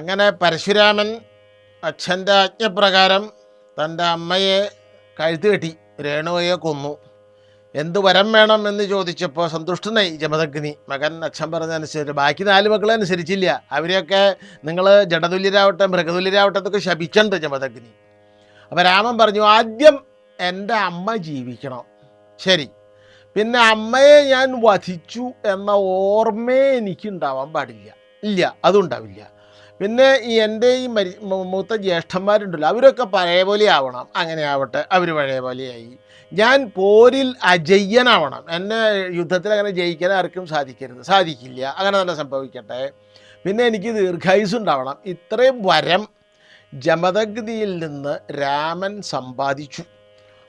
അങ്ങനെ പരശുരാമൻ അച്ഛന്റെ ആജ്ഞപ്രകാരം തന്റെ അമ്മയെ കഴുത്തു കെട്ടി രേണുവയെ കൊന്നു. എന്ത് വരം വേണം എന്ന് ചോദിച്ചപ്പോൾ സന്തുഷ്ടനായി ജമദഗ്നി. മകൻ അച്ഛൻ പറഞ്ഞതനുസരിച്ച് ബാക്കി നാല് മക്കളെ അനുസരിച്ചില്ല. അവരെയൊക്കെ നിങ്ങൾ ജഡതുല്യരാവട്ടെ മൃഗതുല്യരാവട്ടെ എന്നൊക്കെ ശപിച്ചുണ്ട് ജമദഗ്നി. അപ്പോൾ രാമൻ പറഞ്ഞു ആദ്യം എന്റെ അമ്മ ജീവിക്കണം. ശരി. പിന്നെ അമ്മയെ ഞാൻ വധിച്ചു എന്ന ഓർമ്മയെ എനിക്കുണ്ടാവാൻ പാടില്ല. ഇല്ല അതും ഉണ്ടാവില്ല പിന്നെ ഈ എന്റെ ഈ മരി മൂത്ത ജ്യേഷ്ഠന്മാരുണ്ടല്ലോ അവരൊക്കെ പഴയ പോലെ ആവണം. അങ്ങനെ ആവട്ടെ അവർ പഴയ പോലെയായി ഞാൻ പോരിൽ അജയ്യനാവണം. എന്നെ യുദ്ധത്തിൽ അങ്ങനെ ജയിക്കാൻ ആർക്കും സാധിക്കരുത് സാധിക്കില്ല. അങ്ങനെ തന്നെ സംഭവിക്കട്ടെ. പിന്നെ എനിക്ക് ദീർഘായുസ് ഉണ്ടാവണം. ഇത്രയും വരം ജമദഗ്നിയിൽ നിന്ന് രാമൻ സമ്പാദിച്ചു.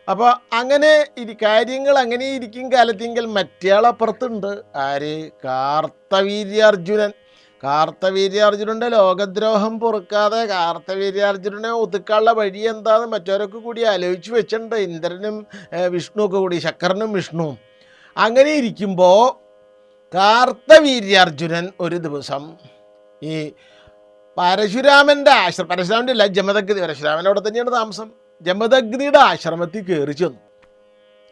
അപ്പോൾ അങ്ങനെ ഇരി കാര്യങ്ങൾ അങ്ങനെ ഇരിക്കും കാലത്തെങ്കിൽ മറ്റേളപ്പുറത്തുണ്ട് ആര്? കാർത്തവീര്യാർജുനൻ കാർത്തവീര്യാർജുനന്റെ ലോകദ്രോഹം പൊറുക്കാതെ കാർത്തവീര്യാർജുനനെ ഒതുക്കാനുള്ള വഴി എന്താന്ന് മറ്റവരൊക്കെ കൂടി ആലോചിച്ച് വെച്ചിട്ടുണ്ട്. ഇന്ദ്രനും വിഷ്ണു വിഷ്ണുവൊക്കെ കൂടി ശക്കരനും വിഷ്ണുവും. അങ്ങനെ ഇരിക്കുമ്പോൾ കാർത്തവീര്യാർജുനൻ ഒരു ദിവസം ഈ പരശുരാമന്റെ ആശ്രമം പരശുരാമന്റെ അല്ല ജമദഗ്നി പരശുരാമൻ അവിടെ തന്നെയാണ് താമസം. ജമദഗ്നിയുടെ ആശ്രമത്തിൽ കയറി ചെന്നു.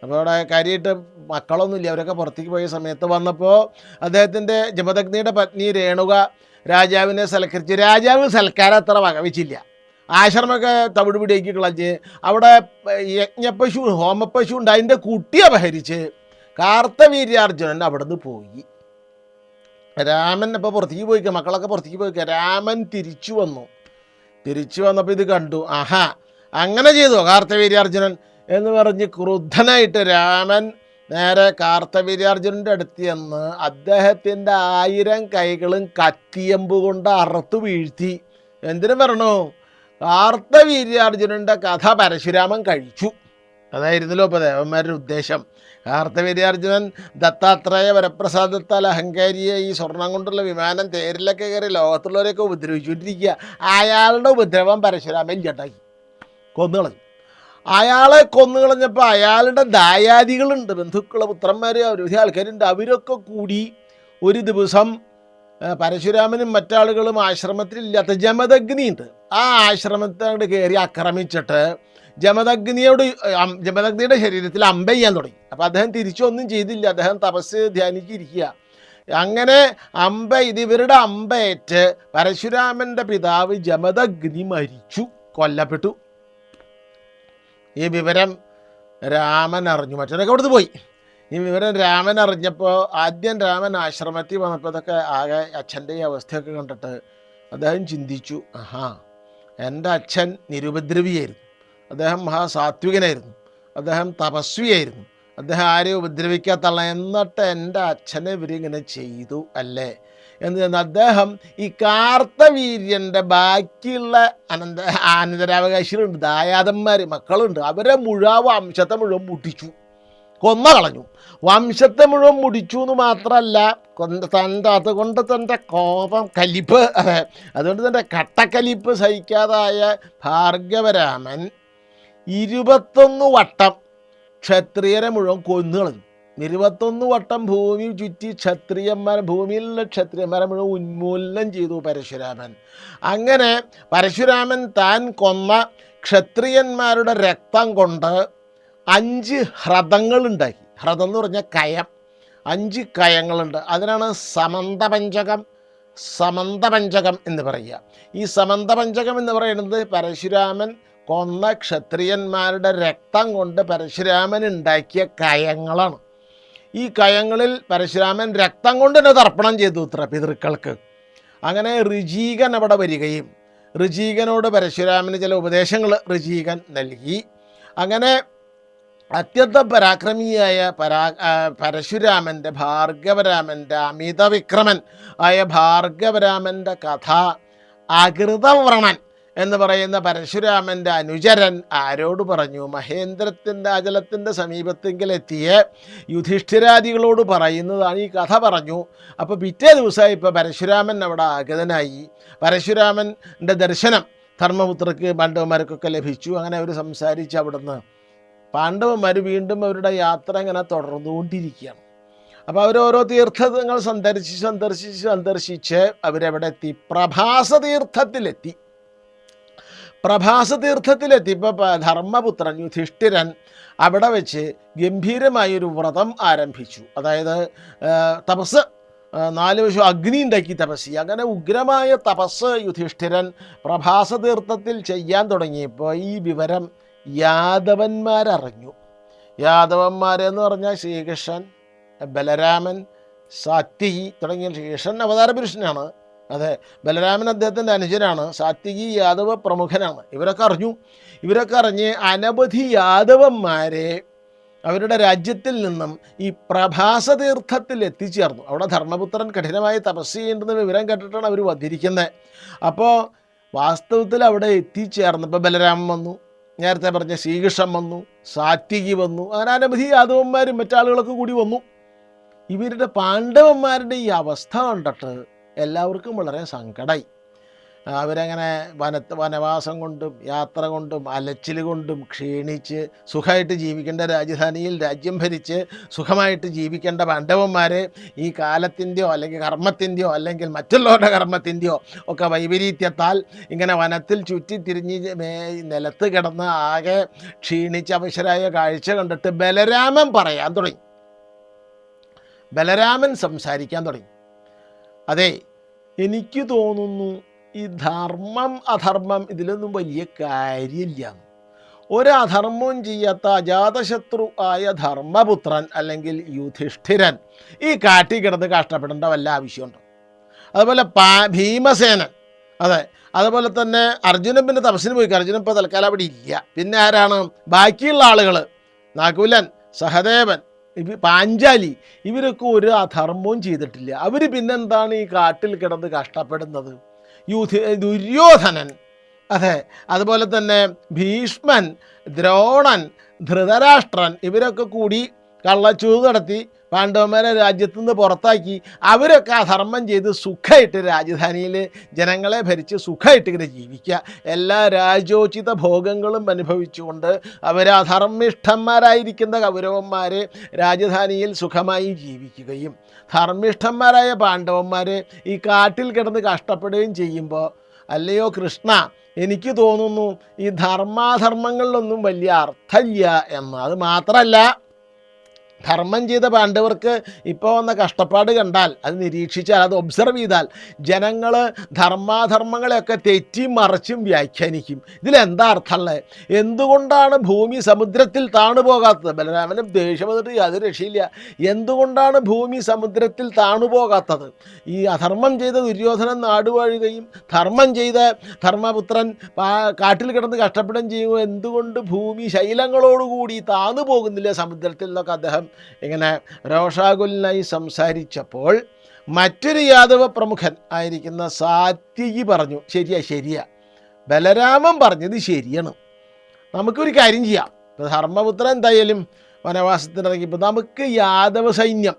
അപ്പോൾ അവിടെ കാര്യമായിട്ട് മക്കളൊന്നുമില്ല. അവരൊക്കെ പുറത്തേക്ക് പോയ സമയത്ത് വന്നപ്പോൾ അദ്ദേഹത്തിന്റെ ജപദഗ്നിയുടെ പത്നി രേണുക രാജാവിനെ സൽക്കരിച്ച്. രാജാവ് സൽക്കാരം അത്ര വകവെച്ചില്ല. ആശ്രമമൊക്കെ കളഞ്ഞ് അവിടെ യജ്ഞപ്പശു ഹോമപ്പശു ഉണ്ട് അതിന്റെ കുട്ടി അപഹരിച്ച് കാർത്തവീര്യാർജുനൻ അവിടുന്ന് പോയി. രാമൻ ഇപ്പോൾ പുറത്തേക്ക് പോയിക്കുക മക്കളൊക്കെ പുറത്തേക്ക് പോയിക്കുക രാമൻ തിരിച്ചു വന്നു. തിരിച്ചു വന്നപ്പോൾ ഇത് കണ്ടു. ആഹാ അങ്ങനെ ചെയ്തു കാർത്തവീര്യാർജുനൻ എന്ന് പറഞ്ഞ് ക്രുദ്ധനായിട്ട് രാമൻ നേരെ കാർത്തവീര്യാർജുനന്റെ അടുത്ത് ചെന്ന് അദ്ദേഹത്തിന്റെ ആയിരം കൈകളും കത്തിയമ്പ് കൊണ്ട് അറുത്ത് വീഴ്ത്തി. എന്തിനു പറഞ്ഞു? കാർത്തവീര്യാർജുനന്റെ കഥ പരശുരാമൻ കഴിച്ചു. അതായിരുന്നല്ലോ ഇപ്പോൾ ദേവന്മാരുടെ ഉദ്ദേശം. കാർത്തവീര്യാർജുനൻ ദത്താത്രേയ വരപ്രസാദത്താൽ അഹങ്കാരിയെ ഈ സ്വർണം കൊണ്ടുള്ള വിമാനം തേരിലൊക്കെ കയറി ലോകത്തുള്ളവരെയൊക്കെ ഉപദ്രവിച്ചുകൊണ്ടിരിക്കുക. അയാളുടെ ഉപദ്രവം പരശുരാമൻ ഇല്ലാണ്ടാക്കി കൊന്നുകളഞ്ഞു. അയാളെ കൊന്നുകളഞ്ഞപ്പോൾ അയാളുടെ ദായാദികളുണ്ട് ബന്ധുക്കൾ പുത്രന്മാർ നിരവധി ആൾക്കാരുണ്ട്. അവരൊക്കെ കൂടി ഒരു ദിവസം പരശുരാമനും മറ്റാളുകളും ആശ്രമത്തിലില്ലാത്ത ജമദഗ്നിയുണ്ട്. ആ ആശ്രമത്തെ അങ്ങോട്ട് കയറി ആക്രമിച്ചിട്ട് ജമദഗ്നിയോട് ജമദഗ്നിയുടെ ശരീരത്തിൽ അമ്പ ചെയ്യാൻ തുടങ്ങി. അപ്പോൾ അദ്ദേഹം തിരിച്ചൊന്നും ചെയ്തില്ല. അദ്ദേഹം തപസ് ധ്യാനിച്ചിരിക്കുക. അങ്ങനെ അമ്പ ഇത് ഇവരുടെ അമ്പയേറ്റ് പരശുരാമന്റെ പിതാവ് ജമദഗ്നി മരിച്ചു കൊല്ലപ്പെട്ടു. ഈ വിവരം രാമൻ അറിഞ്ഞു. മറ്റൊരൊക്കെ അവിടുന്ന് പോയി. ഈ വിവരം രാമൻ അറിഞ്ഞപ്പോൾ ആദ്യം രാമൻ ആശ്രമത്തിൽ വന്നപ്പോൾ ഇതൊക്കെ ആകെ അച്ഛന്റെ ഈ അവസ്ഥയൊക്കെ കണ്ടിട്ട് അദ്ദേഹം ചിന്തിച്ചു. ആഹാ എന്റെ അച്ഛൻ നിരുപദ്രവിയായിരുന്നു. അദ്ദേഹം മഹാസാത്വികനായിരുന്നു. അദ്ദേഹം തപസ്വിയായിരുന്നു. അദ്ദേഹം ആരെയും ഉപദ്രവിക്കാത്തള്ള എന്നിട്ട് എന്റെ അച്ഛനെ ഇവരിങ്ങനെ ചെയ്തു അല്ലേ? എന്ന് ചെന്ന് അദ്ദേഹം ഈ കാർത്തവീര്യന്റെ ബാക്കിയുള്ള അനന്ത അനന്തരാവകാശികളുണ്ട് ദായാദന്മാർ മക്കളുണ്ട്. അവരെ മുഴുവൻ വംശത്തെ മുഴുവൻ മുട്ടിച്ചു കൊന്ന കളഞ്ഞു വംശത്തെ മുഴുവൻ മുടിച്ചു എന്ന് മാത്രമല്ല തന്റെ അതുകൊണ്ട് തന്റെ കോപം കലിപ്പ് അതെ അതുകൊണ്ട് തന്റെ കട്ടക്കലിപ്പ് സഹിക്കാതായ ഭാർഗവരാമൻ ഇരുപത്തൊന്ന് വട്ടം ക്ഷത്രിയരെ മുഴുവൻ കൊന്നു കളഞ്ഞു ഇരുപത്തൊന്ന് വട്ടം ഭൂമി ചുറ്റി ക്ഷത്രിയന്മാരെ ഭൂമിയിലുള്ള ക്ഷത്രിയന്മാരെ മുഴുവൻ ഉന്മൂലനം ചെയ്തു പരശുരാമൻ. അങ്ങനെ പരശുരാമൻ താൻ കൊന്ന ക്ഷത്രിയന്മാരുടെ രക്തം കൊണ്ട് അഞ്ച് ഹ്രദങ്ങളുണ്ടാക്കി ഹ്രദം എന്ന് പറഞ്ഞാൽ കയം. അഞ്ച് കയങ്ങളുണ്ട്. അതിനാണ് സമന്തപഞ്ചകം സമന്തപഞ്ചകം എന്ന് പറയുക. ഈ സമന്തപഞ്ചകം എന്ന് പറയുന്നത് പരശുരാമൻ കൊന്ന ക്ഷത്രിയന്മാരുടെ രക്തം കൊണ്ട് പരശുരാമൻ ഉണ്ടാക്കിയ കയങ്ങളാണ്. ഈ കയങ്ങളിൽ പരശുരാമൻ രക്തം കൊണ്ട് തന്നെ തർപ്പണം ചെയ്തു ഇത്ര പിതൃക്കൾക്ക്. അങ്ങനെ ഋജീകൻ അവിടെ വരികയും ഋജീകനോട് പരശുരാമന് ചില ഉപദേശങ്ങൾ ഋജീകൻ നൽകി. അങ്ങനെ അത്യന്ത പരാക്രമിയായ പരാ പരശുരാമന്റെ ഭാർഗവരാമന്റെ അമിതവിക്രമൻ ആയ ഭാർഗവരാമന്റെ കഥ അകൃതവ്രണൻ എന്ന് പറയുന്ന പരശുരാമന്റെ അനുചരൻ ആരോട് പറഞ്ഞു? മഹേന്ദ്രത്തിന്റെ അചലത്തിന്റെ സമീപത്തെങ്കിലെത്തിയ യുധിഷ്ഠിരാദികളോട് പറയുന്നതാണ് ഈ കഥ പറഞ്ഞു. അപ്പോൾ പിറ്റേ ദിവസമായി ഇപ്പോൾ പരശുരാമൻ അവിടെ ആഗതനായി. പരശുരാമന്റെ ദർശനം ധർമ്മപുത്രക്ക് പാണ്ഡവന്മാർക്കൊക്കെ ലഭിച്ചു. അങ്ങനെ അവർ സംസാരിച്ച് അവിടുന്ന് പാണ്ഡവന്മാർ വീണ്ടും അവരുടെ യാത്ര ഇങ്ങനെ തുടർന്നുകൊണ്ടിരിക്കുകയാണ്. അപ്പോൾ അവരോരോ തീർത്ഥങ്ങൾ സന്ദർശിച്ച് സന്ദർശിച്ച് സന്ദർശിച്ച് അവരവിടെ എത്തി. പ്രഭാസ തീർത്ഥത്തിലെത്തി പ്രഭാസ തീർത്ഥത്തിലെത്തി ഇപ്പോൾ ധർമ്മപുത്രൻ യുധിഷ്ഠിരൻ അവിടെ വെച്ച് ഗംഭീരമായൊരു വ്രതം ആരംഭിച്ചു. അതായത് തപസ് നാല് വശം അഗ്നി ഉണ്ടാക്കി തപസ്സി. അങ്ങനെ ഉഗ്രമായ തപസ് യുധിഷ്ഠിരൻ പ്രഭാസതീർത്ഥത്തിൽ ചെയ്യാൻ തുടങ്ങിയപ്പോൾ ഈ വിവരം യാദവന്മാരറിഞ്ഞു. യാദവന്മാരെന്ന് പറഞ്ഞാൽ ശ്രീകൃഷ്ണൻ ബലരാമൻ സാത്യഹി തുടങ്ങിയ ശ്രീകൃഷ്ണൻ അവതാര പുരുഷനാണ് അതെ ബലരാമൻ അദ്ദേഹത്തിന്റെ അനുജനാണ് സാത്വികി യാദവ പ്രമുഖനാണ്. ഇവരൊക്കെ അറിഞ്ഞു. ഇവരൊക്കെ അറിഞ്ഞ് അനവധി യാദവന്മാരെ അവരുടെ രാജ്യത്തിൽ നിന്നും ഈ പ്രഭാസതീർത്ഥത്തിൽ എത്തിച്ചേർന്നു. അവിടെ ധർമ്മപുത്രൻ കഠിനമായി തപസ് ചെയ്യേണ്ടെന്ന് വിവരം കേട്ടിട്ടാണ് അവർ വന്നിരിക്കുന്നത് അപ്പോൾ വാസ്തവത്തിൽ അവിടെ എത്തിച്ചേർന്നപ്പോൾ ബലരാമൻ വന്നു. നേരത്തെ പറഞ്ഞ ശ്രീകൃഷ്ണൻ വന്നു സാത്വികി വന്നു അങ്ങനെ അനവധി യാദവന്മാരും മറ്റാളുകളൊക്കെ കൂടി വന്നു. ഇവരുടെ പാണ്ഡവന്മാരുടെ ഈ അവസ്ഥ കണ്ടിട്ട് എല്ലാവർക്കും വളരെ സങ്കടമായി അവരങ്ങനെ വനത്ത് വനവാസം കൊണ്ടും യാത്ര കൊണ്ടും അലച്ചിൽ കൊണ്ടും ക്ഷീണിച്ച് സുഖമായിട്ട് ജീവിക്കേണ്ട രാജധാനിയിൽ രാജ്യം ഭരിച്ച് സുഖമായിട്ട് ജീവിക്കേണ്ട പാണ്ഡവന്മാരെ ഈ കാലത്തിന്റെയോ അല്ലെങ്കിൽ കർമ്മത്തിന്റെയോ അല്ലെങ്കിൽ മറ്റുള്ളവരുടെ കർമ്മത്തിന്റെയോ ഒക്കെ വൈപരീത്യത്താൽ ഇങ്ങനെ വനത്തിൽ ചുറ്റിത്തിരിഞ്ഞ് നിലത്ത് കിടന്ന് ആകെ ക്ഷീണിച്ച് അവശരായ കാഴ്ച കണ്ടിട്ട് ബലരാമൻ പറയാൻ തുടങ്ങി. ബലരാമൻ സംസാരിക്കാൻ തുടങ്ങി. അതെ എനിക്ക് തോന്നുന്നു ഈ ധർമ്മം അധർമ്മം ഇതിലൊന്നും വലിയ കാര്യമില്ല. ഒരധർമ്മവും ചെയ്യാത്ത അജാതശത്രു ആയ ധർമ്മപുത്രൻ അല്ലെങ്കിൽ യുധിഷ്ഠിരൻ ഈ കാട്ടി കിടന്ന് കഷ്ടപ്പെടേണ്ട വല്ല ആവശ്യമുണ്ട്? അതുപോലെ പാ ഭീമസേനൻ. അതെ അതുപോലെ തന്നെ അർജുനൻ പിന്നെ തപസ്സിന് പോയി. അർജുനൻ ഇപ്പോൾ തൽക്കാലം അവിടെ ഇല്ല. പിന്നെ ആരാണ്? ബാക്കിയുള്ള ആളുകൾ നകുലൻ സഹദേവൻ ഇവ പാഞ്ചാലി ഇവരൊക്കെ ഒരു അധർമ്മവും ചെയ്തിട്ടില്ല. അവർ പിന്നെന്താണ് ഈ കാട്ടിൽ കിടന്ന് കഷ്ടപ്പെടുന്നത്? യൂഥ ദുര്യോധനൻ അതെ അതുപോലെ തന്നെ ഭീഷ്മൻ ദ്രോണൻ ധൃതരാഷ്ട്രൻ ഇവരൊക്കെ കൂടി കള്ളച്ചൂത് നടത്തി പാണ്ഡവന്മാരെ രാജ്യത്തു നിന്ന് പുറത്താക്കി അവരൊക്കെ അധർമ്മം ചെയ്ത് സുഖമായിട്ട് രാജധാനിയിൽ ജനങ്ങളെ ഭരിച്ച് സുഖമായിട്ട് ഇങ്ങനെ ജീവിക്കുക. എല്ലാ രാജോചിത ഭോഗങ്ങളും അനുഭവിച്ചുകൊണ്ട് അവർ അധർമ്മിഷ്ഠന്മാരായിരിക്കുന്ന കൗരവന്മാർ രാജധാനിയിൽ സുഖമായി ജീവിക്കുകയും ധർമ്മിഷ്ഠന്മാരായ പാണ്ഡവന്മാർ ഈ കാട്ടിൽ കിടന്ന് കഷ്ടപ്പെടുകയും ചെയ്യുമ്പോൾ അല്ലയോ കൃഷ്ണ എനിക്ക് തോന്നുന്നു ഈ ധർമാധർമ്മങ്ങളിലൊന്നും വലിയ അർത്ഥമില്ല എന്ന്. അത് മാത്രമല്ല ധർമ്മം ചെയ്ത പാണ്ഡവർക്ക് ഇപ്പോൾ വന്ന കഷ്ടപ്പാട് കണ്ടാൽ അത് നിരീക്ഷിച്ചാൽ അത് ഒബ്സർവ് ചെയ്താൽ ജനങ്ങൾ ധർമാധർമ്മങ്ങളെയൊക്കെ തെറ്റിയും മറച്ചും വ്യാഖ്യാനിക്കും. ഇതിലെന്താ അർത്ഥമുള്ളത്? എന്തുകൊണ്ടാണ് ഭൂമി സമുദ്രത്തിൽ താണു പോകാത്തത്? ബലരാമനും ദേഷ്യം വന്നിട്ട് യാതൊരു രക്ഷയില്ല. എന്തുകൊണ്ടാണ് ഭൂമി സമുദ്രത്തിൽ താണു പോകാത്തത്? ഈ അധർമ്മം ചെയ്ത ദുര്യോധനൻ നാടുവാഴുകയും ധർമ്മം ചെയ്ത ധർമ്മപുത്രൻ കാട്ടിൽ കിടന്ന് കഷ്ടപ്പെടുകയും ചെയ്യുമ്പോൾ എന്തുകൊണ്ട് ഭൂമി ശൈലങ്ങളോടുകൂടി താന്നു പോകുന്നില്ല സമുദ്രത്തിൽ നിന്നൊക്കെ അദ്ദേഹം ഇങ്ങനെ രോഷാകുലിനായി സംസാരിച്ചപ്പോൾ മറ്റൊരു യാദവ പ്രമുഖൻ ആയിരിക്കുന്ന സാത്യകി പറഞ്ഞു ശരിയാ ശരിയാ. ബലരാമൻ പറഞ്ഞത് ശരിയാണ്. നമുക്കൊരു കാര്യം ചെയ്യാം. ഇപ്പോൾ ധർമ്മപുത്രൻ എന്തായാലും വനവാസത്തിനിറങ്ങിയപ്പോൾ നമുക്ക് യാദവ സൈന്യം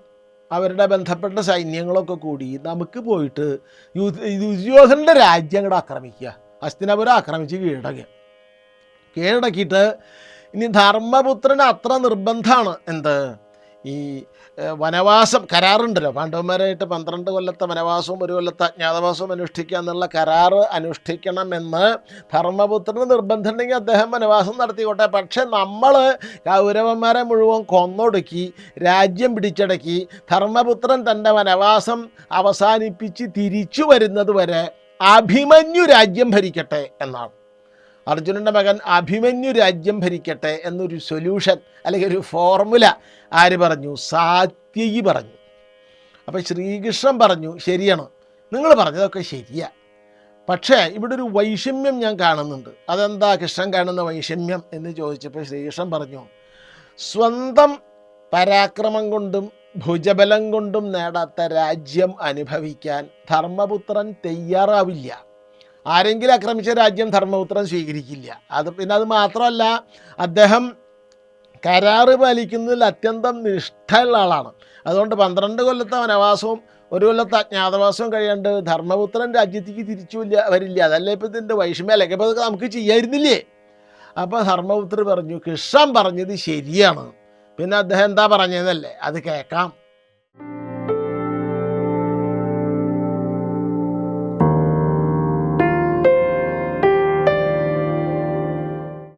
അവരുടെ ബന്ധപ്പെട്ട സൈന്യങ്ങളൊക്കെ കൂടി നമുക്ക് പോയിട്ട് ദുര്യോധനന്റെ രാജ്യം അങ്ങോട്ട് ആക്രമിക്കുക. ഹസ്തിനപുരം ആക്രമിച്ച് കീഴടക്കുക. കീഴടക്കിയിട്ട് ഇനി ധർമ്മപുത്രന് അത്ര നിർബന്ധമാണ് എന്ത്? ഈ വനവാസം കരാറുണ്ടല്ലോ. പാണ്ഡവന്മാരായിട്ട് പന്ത്രണ്ട് കൊല്ലത്തെ വനവാസവും ഒരു കൊല്ലത്തെ അജ്ഞാതവാസവും അനുഷ്ഠിക്കുക എന്നുള്ള കരാറ് അനുഷ്ഠിക്കണമെന്ന് ധർമ്മപുത്രന് നിർബന്ധമുണ്ടെങ്കിൽ അദ്ദേഹം വനവാസം നടത്തിക്കോട്ടെ. പക്ഷേ നമ്മൾ കൗരവന്മാരെ മുഴുവൻ കൊന്നൊടുക്കി രാജ്യം പിടിച്ചടക്കി ധർമ്മപുത്രൻ തന്റെ വനവാസം അവസാനിപ്പിച്ച് തിരിച്ചു വരുന്നത് വരെ അഭിമന്യു രാജ്യം ഭരിക്കട്ടെ എന്നാണ്. അർജുനന്റെ മകൻ അഭിമന്യു രാജ്യം ഭരിക്കട്ടെ എന്നൊരു സൊല്യൂഷൻ അല്ലെങ്കിൽ ഒരു ഫോർമുല ആര് പറഞ്ഞു? സാത്യകി പറഞ്ഞു. അപ്പോൾ ശ്രീകൃഷ്ണൻ പറഞ്ഞു ശരിയാണ്. നിങ്ങൾ പറഞ്ഞതൊക്കെ ശരിയാ. പക്ഷേ ഇവിടെ ഒരു വൈഷമ്യം ഞാൻ കാണുന്നുണ്ട്. അതെന്താ കൃഷ്ണൻ കാണുന്ന വൈഷമ്യം എന്ന് ചോദിച്ചപ്പോൾ ശ്രീകൃഷ്ണൻ പറഞ്ഞു സ്വന്തം പരാക്രമം കൊണ്ടും ഭുജബലം കൊണ്ടും നേടാത്ത രാജ്യം അനുഭവിക്കാൻ ധർമ്മപുത്രൻ തയ്യാറാവില്ല. ആരെങ്കിലും ആക്രമിച്ച രാജ്യം ധർമ്മപുത്രൻ സ്വീകരിക്കില്ല. അത് പിന്നെ അത് മാത്രമല്ല അദ്ദേഹം കരാറ് പാലിക്കുന്നതിൽ അത്യന്തം നിഷ്ഠയുള്ള ആളാണ്. അതുകൊണ്ട് പന്ത്രണ്ട് കൊല്ലത്തെ വനവാസവും ഒരു കൊല്ലത്തെ അജ്ഞാതവാസവും കഴിയാണ്ട് ധർമ്മപുത്രൻ രാജ്യത്തേക്ക് തിരിച്ചു വരില്ല. അതല്ലേ ഇപ്പം ഇതിന്റെ വൈഷമ്യം? അല്ലെങ്കിൽ ഇപ്പോൾ അതൊക്കെ നമുക്ക് ചെയ്യായിരുന്നില്ലേ? അപ്പോൾ ധർമ്മപുത്രർ പറഞ്ഞു കൃഷ്ണൻ പറഞ്ഞത് ശരിയാണ്. പിന്നെ അദ്ദേഹം എന്താ പറഞ്ഞതെന്നല്ലേ? അത് കേൾക്കാം.